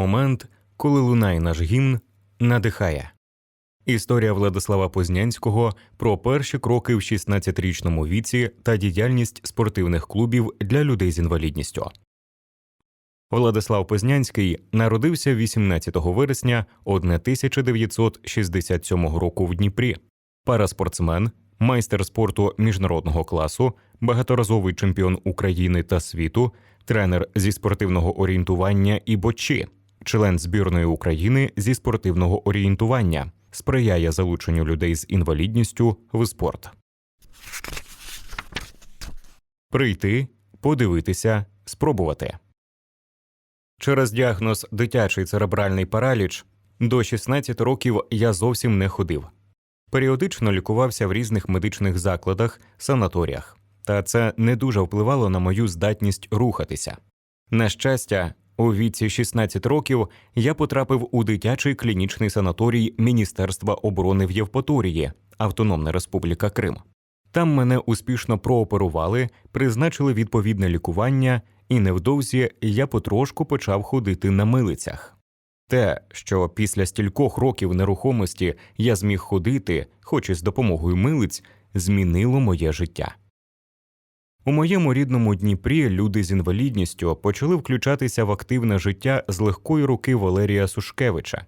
Момент, коли лунає наш гімн, надихає. Історія Владислава Познянського про перші кроки в 16-річному віці та діяльність спортивних клубів для людей з інвалідністю. Владислав Познянський народився 18 вересня 1967 року в Дніпрі. Параспортсмен, майстер спорту міжнародного класу, багаторазовий чемпіон України та світу, тренер зі спортивного орієнтування і бочі, член збірної України зі спортивного орієнтування, сприяє залученню людей з інвалідністю в спорт. Прийти, подивитися, спробувати. Через діагноз дитячий церебральний параліч до 16 років я зовсім не ходив. Періодично лікувався в різних медичних закладах, санаторіях, та це не дуже впливало на мою здатність рухатися. На щастя, у віці 16 років я потрапив у дитячий клінічний санаторій Міністерства оборони в Євпаторії, Автономна Республіка Крим. Там мене успішно прооперували, призначили відповідне лікування, і невдовзі я потрошку почав ходити на милицях. Те, що після стількох років нерухомості я зміг ходити, хоч і з допомогою милиць, змінило моє життя. У моєму рідному Дніпрі люди з інвалідністю почали включатися в активне життя з легкої руки Валерія Сушкевича.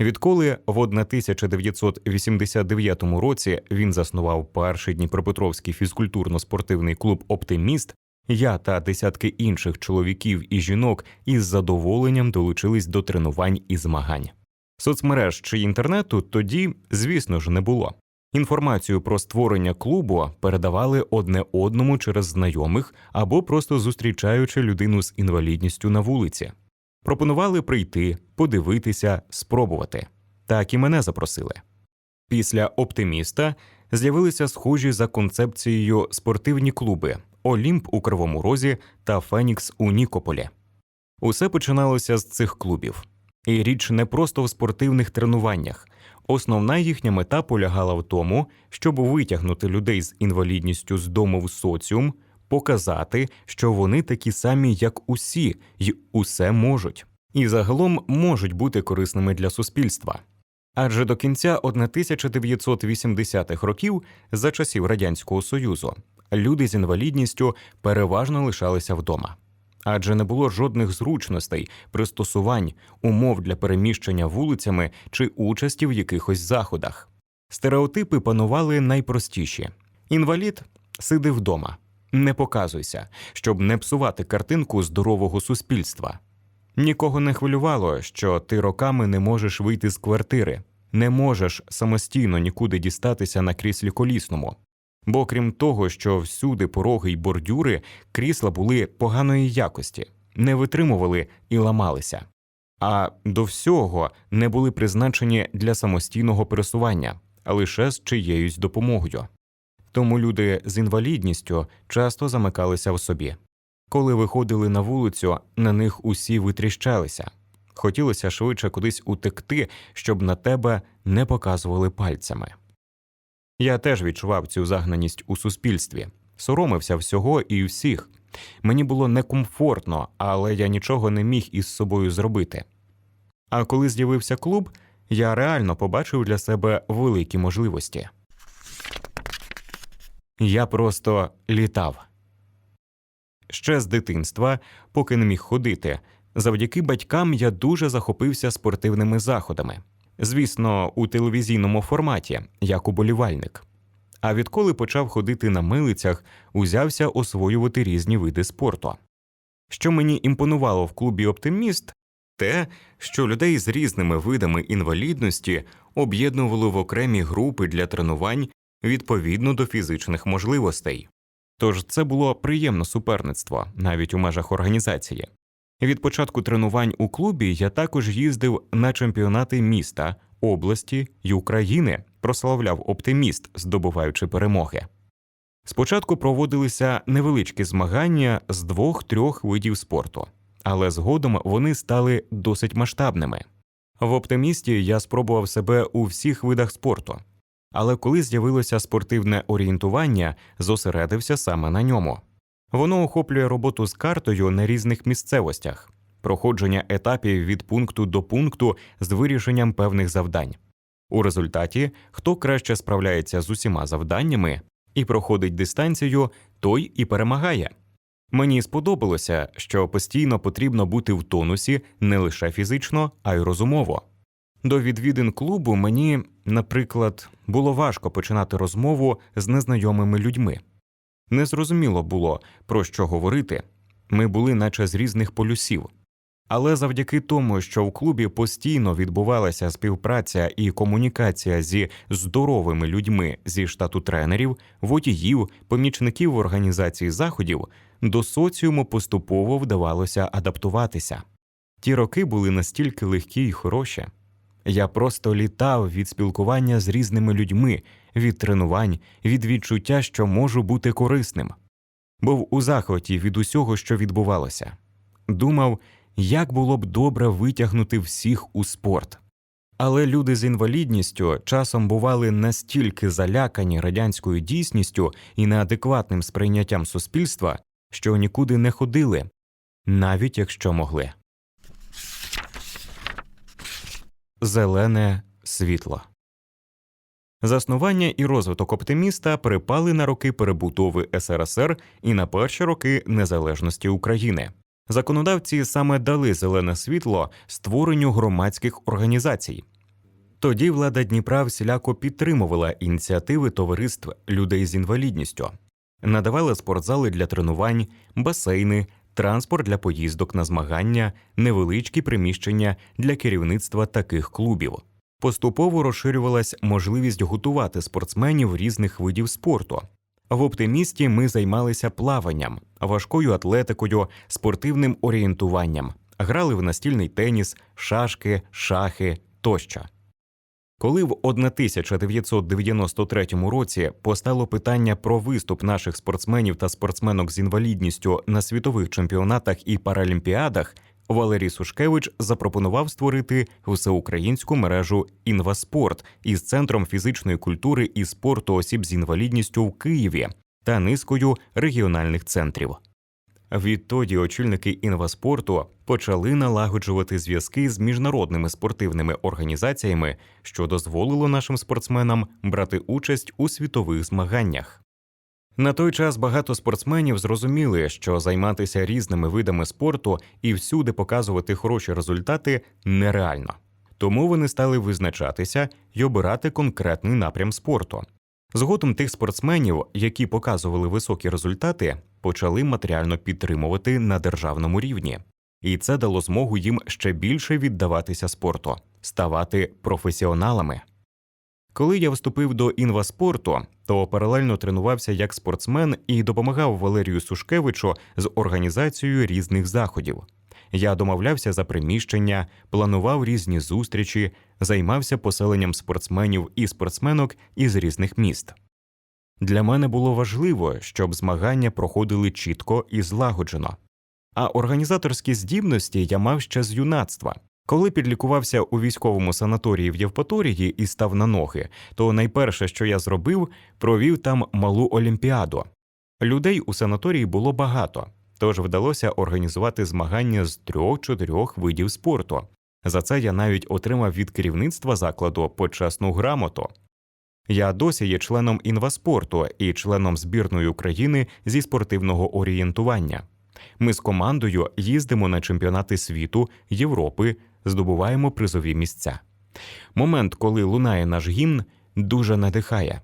Відколи в 1989 році він заснував перший Дніпропетровський фізкультурно-спортивний клуб Оптиміст, я та десятки інших чоловіків і жінок із задоволенням долучились до тренувань і змагань. Соцмереж чи інтернету тоді, звісно ж, не було. Інформацію про створення клубу передавали одне одному через знайомих або просто зустрічаючи людину з інвалідністю на вулиці. Пропонували прийти, подивитися, спробувати. Так і мене запросили. Після оптиміста з'явилися схожі за концепцією спортивні клуби Олімп у Кривому Розі та Фенікс у Нікополі. Усе починалося з цих клубів. І річ не просто в спортивних тренуваннях. Основна їхня мета полягала в тому, щоб витягнути людей з інвалідністю з дому в соціум, показати, що вони такі самі, як усі, й усе можуть, і загалом можуть бути корисними для суспільства. Адже до кінця 1980-х років, за часів Радянського Союзу, люди з інвалідністю переважно лишалися вдома. Адже не було жодних зручностей, пристосувань, умов для переміщення вулицями чи участі в якихось заходах. Стереотипи панували найпростіші: інвалід сиди вдома, не показуйся, щоб не псувати картинку здорового суспільства. Нікого не хвилювало, що ти роками не можеш вийти з квартири, не можеш самостійно нікуди дістатися на кріслі колісному. Бо крім того, що всюди пороги й бордюри, крісла були поганої якості, не витримували і ламалися, а до всього не були призначені для самостійного пересування, а лише з чиєюсь допомогою. Тому люди з інвалідністю часто замикалися в собі. Коли виходили на вулицю, на них усі витріщалися. Хотілося швидше кудись утекти, щоб на тебе не показували пальцями. Я теж відчував цю загнаність у суспільстві, соромився всього і всіх. Мені було некомфортно, але я нічого не міг із собою зробити. А коли з'явився клуб, я реально побачив для себе великі можливості. Я просто літав. Ще з дитинства, поки не міг ходити, завдяки батькам я дуже захопився спортивними заходами. Звісно, у телевізійному форматі, як уболівальник. А відколи почав ходити на милицях, узявся освоювати різні види спорту. Що мені імпонувало в клубі Оптиміст, те, що людей з різними видами інвалідності об'єднували в окремі групи для тренувань відповідно до фізичних можливостей. Тож це було приємне суперництво навіть у межах організації. Від початку тренувань у клубі я також їздив на чемпіонати міста, області й України, прославляв оптиміст, здобуваючи перемоги. Спочатку проводилися невеличкі змагання з двох-трьох видів спорту, але згодом вони стали досить масштабними. В оптимісті я спробував себе у всіх видах спорту, але коли з'явилося спортивне орієнтування, зосередився саме на ньому. Воно охоплює роботу з картою на різних місцевостях, проходження етапів від пункту до пункту з вирішенням певних завдань. У результаті, хто краще справляється з усіма завданнями і проходить дистанцію, той і перемагає. Мені сподобалося, що постійно потрібно бути в тонусі не лише фізично, а й розумово. До відвідин клубу мені, наприклад, було важко починати розмову з незнайомими людьми. Незрозуміло було, про що говорити. Ми були наче з різних полюсів. Але завдяки тому, що в клубі постійно відбувалася співпраця і комунікація зі здоровими людьми зі штату тренерів, водіїв, помічників в організації заходів, до соціуму поступово вдавалося адаптуватися. Ті роки були настільки легкі й хороші. Я просто літав від спілкування з різними людьми, від тренувань, від відчуття, що можу бути корисним. Був у захваті від усього, що відбувалося. Думав, як було б добре витягнути всіх у спорт. Але люди з інвалідністю часом бували настільки залякані радянською дійсністю і неадекватним сприйняттям суспільства, що нікуди не ходили, навіть якщо могли. Зелене світло. Заснування і розвиток оптиміста припали на роки перебудови СРСР і на перші роки незалежності України. Законодавці саме дали зелене світло створенню громадських організацій. Тоді влада Дніпра всіляко підтримувала ініціативи товариств людей з інвалідністю, надавала спортзали для тренувань, басейни, транспорт для поїздок на змагання, невеличкі приміщення для керівництва таких клубів. Поступово розширювалась можливість готувати спортсменів різних видів спорту. В оптимісті ми займалися плаванням, важкою атлетикою, спортивним орієнтуванням, грали в настільний теніс, шашки, шахи тощо. Коли в 1993 році постало питання про виступ наших спортсменів та спортсменок з інвалідністю на світових чемпіонатах і паралімпіадах, Валерій Сушкевич запропонував створити всеукраїнську мережу Інваспорт із центром фізичної культури і спорту осіб з інвалідністю в Києві та низкою регіональних центрів. Відтоді очільники інваспорту почали налагоджувати зв'язки з міжнародними спортивними організаціями, що дозволило нашим спортсменам брати участь у світових змаганнях. На той час багато спортсменів зрозуміли, що займатися різними видами спорту і всюди показувати хороші результати нереально. Тому вони стали визначатися і обирати конкретний напрям спорту. Згодом тих спортсменів, які показували високі результати, почали матеріально підтримувати на державному рівні, і це дало змогу їм ще більше віддаватися спорту, ставати професіоналами. Коли я вступив до інваспорту, то паралельно тренувався як спортсмен і допомагав Валерію Сушкевичу з організацією різних заходів. Я домовлявся за приміщення, планував різні зустрічі, займався поселенням спортсменів і спортсменок із різних міст. Для мене було важливо, щоб змагання проходили чітко і злагоджено. А організаторські здібності я мав ще з юнацтва. Коли підлікувався у військовому санаторії в Євпаторії і став на ноги, то найперше, що я зробив, провів там малу олімпіаду. Людей у санаторії було багато, тож вдалося організувати змагання з трьох-чотирьох видів спорту. За це я навіть отримав від керівництва закладу почесну грамоту. Я досі є членом інваспорту і членом збірної України зі спортивного орієнтування. Ми з командою їздимо на чемпіонати світу, Європи, здобуваємо призові місця. Момент, коли лунає наш гімн, дуже надихає.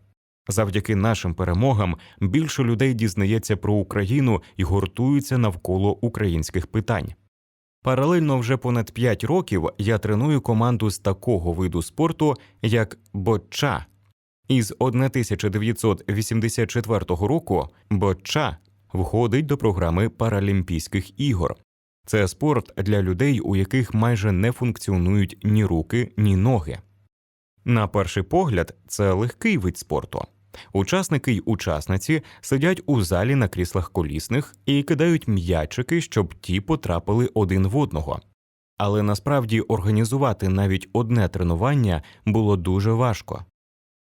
Завдяки нашим перемогам більше людей дізнається про Україну і гуртуються навколо українських питань. Паралельно вже понад 5 років я треную команду з такого виду спорту, як боча. Із 1984 року боча входить до програми Паралімпійських ігор. Це спорт для людей, у яких майже не функціонують ні руки, ні ноги. На перший погляд, це легкий вид спорту. Учасники й учасниці сидять у залі на кріслах колісних і кидають м'ячики, щоб ті потрапили один в одного. Але насправді організувати навіть одне тренування було дуже важко.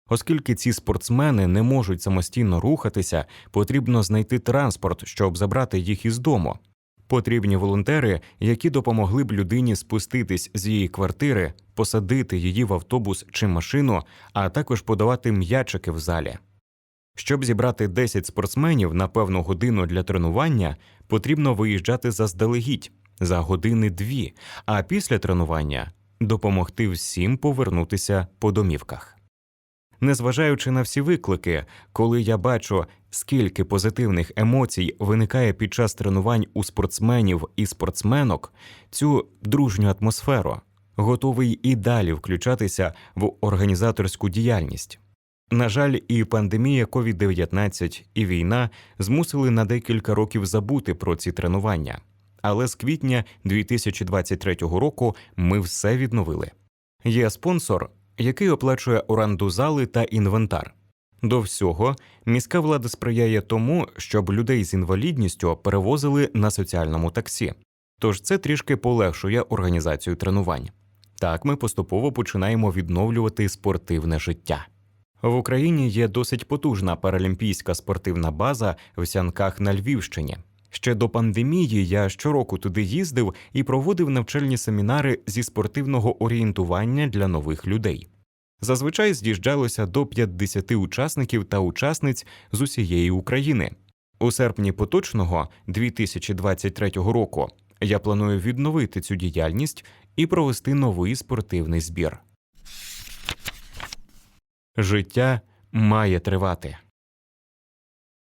Оскільки ці спортсмени не можуть самостійно рухатися, потрібно знайти транспорт, щоб забрати їх із дому. Потрібні волонтери, які допомогли б людині спуститись з її квартири, посадити її в автобус чи машину, а також подавати м'ячики в залі. Щоб зібрати 10 спортсменів на певну годину для тренування, потрібно виїжджати заздалегідь за години дві, а після тренування допомогти всім повернутися по домівках. Незважаючи на всі виклики, коли я бачу, скільки позитивних емоцій виникає під час тренувань у спортсменів і спортсменок, цю дружню атмосферу, готовий і далі включатися в організаторську діяльність. На жаль, і пандемія COVID-19, і війна змусили на декілька років забути про ці тренування. Але з квітня 2023 року ми все відновили. Є спонсор, який оплачує оренду зали та інвентар. До всього, міська влада сприяє тому, щоб людей з інвалідністю перевозили на соціальному таксі. Тож це трішки полегшує організацію тренувань. Так ми поступово починаємо відновлювати спортивне життя. В Україні є досить потужна паралімпійська спортивна база в Сянках на Львівщині. Ще до пандемії я щороку туди їздив і проводив навчальні семінари зі спортивного орієнтування для нових людей. Зазвичай з'їжджалося до 50 учасників та учасниць з усієї України. У серпні поточного 2023 року я планую відновити цю діяльність і провести новий спортивний збір. Життя має тривати.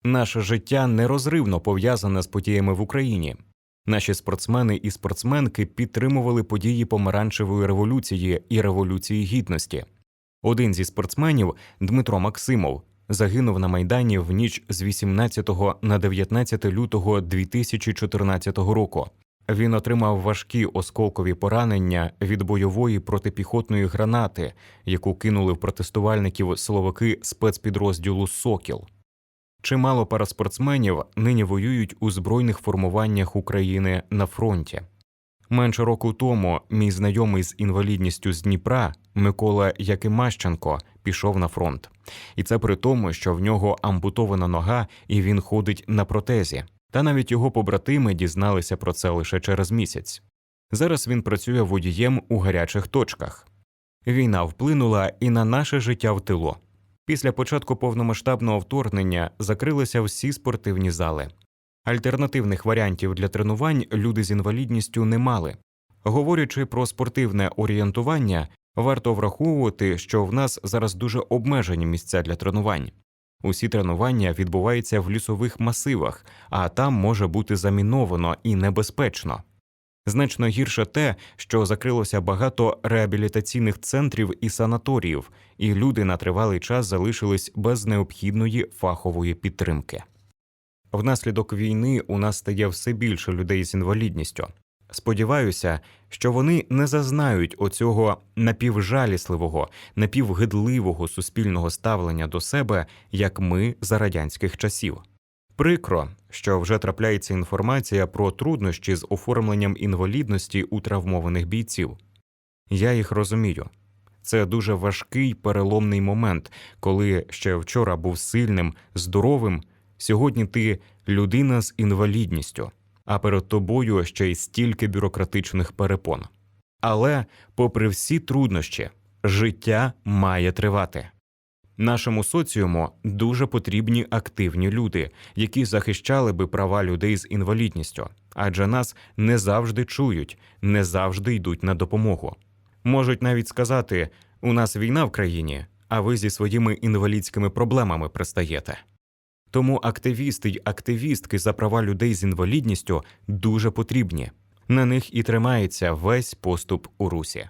Наше життя нерозривно пов'язане з подіями в Україні. Наші спортсмени і спортсменки підтримували події помаранчевої революції і революції гідності. Один зі спортсменів, Дмитро Максимов, загинув на майдані в ніч з 18 на 19 лютого 2014 року. Він отримав важкі осколкові поранення від бойової протипіхотної гранати, яку кинули в протестувальників силовики спецпідрозділу Сокіл. Чимало параспортсменів нині воюють у збройних формуваннях України на фронті. Менше року тому мій знайомий з інвалідністю з Дніпра Микола Якимащенко пішов на фронт, і це при тому, що в нього ампутована нога і він ходить на протезі. Та навіть його побратими дізналися про це лише через місяць. Зараз він працює водієм у гарячих точках. Війна вплинула і на наше життя в тилу. Після початку повномасштабного вторгнення закрилися всі спортивні зали. Альтернативних варіантів для тренувань люди з інвалідністю не мали. Говорячи про спортивне орієнтування, варто враховувати, що в нас зараз дуже обмежені місця для тренувань. Усі тренування відбуваються в лісових масивах, а там може бути заміновано і небезпечно. Значно гірше те, що закрилося багато реабілітаційних центрів і санаторіїв, і люди на тривалий час залишились без необхідної фахової підтримки. Внаслідок війни у нас стає все більше людей з інвалідністю. Сподіваюся, що вони не зазнають оцього напівжалісливого, напівгидливого суспільного ставлення до себе, як ми за радянських часів. Прикро, що вже трапляється інформація про труднощі з оформленням інвалідності у травмованих бійців. Я їх розумію. Це дуже важкий переломний момент, коли ще вчора був сильним, здоровим. Сьогодні ти людина з інвалідністю, а перед тобою ще й стільки бюрократичних перепон. Але, попри всі труднощі, життя має тривати. Нашому соціуму дуже потрібні активні люди, які захищали би права людей з інвалідністю, адже нас не завжди чують, не завжди йдуть на допомогу. Можуть навіть сказати: у нас війна в країні, а ви зі своїми інвалідськими проблемами пристаєте. Тому активісти й активістки за права людей з інвалідністю дуже потрібні. На них і тримається весь поступ у русі.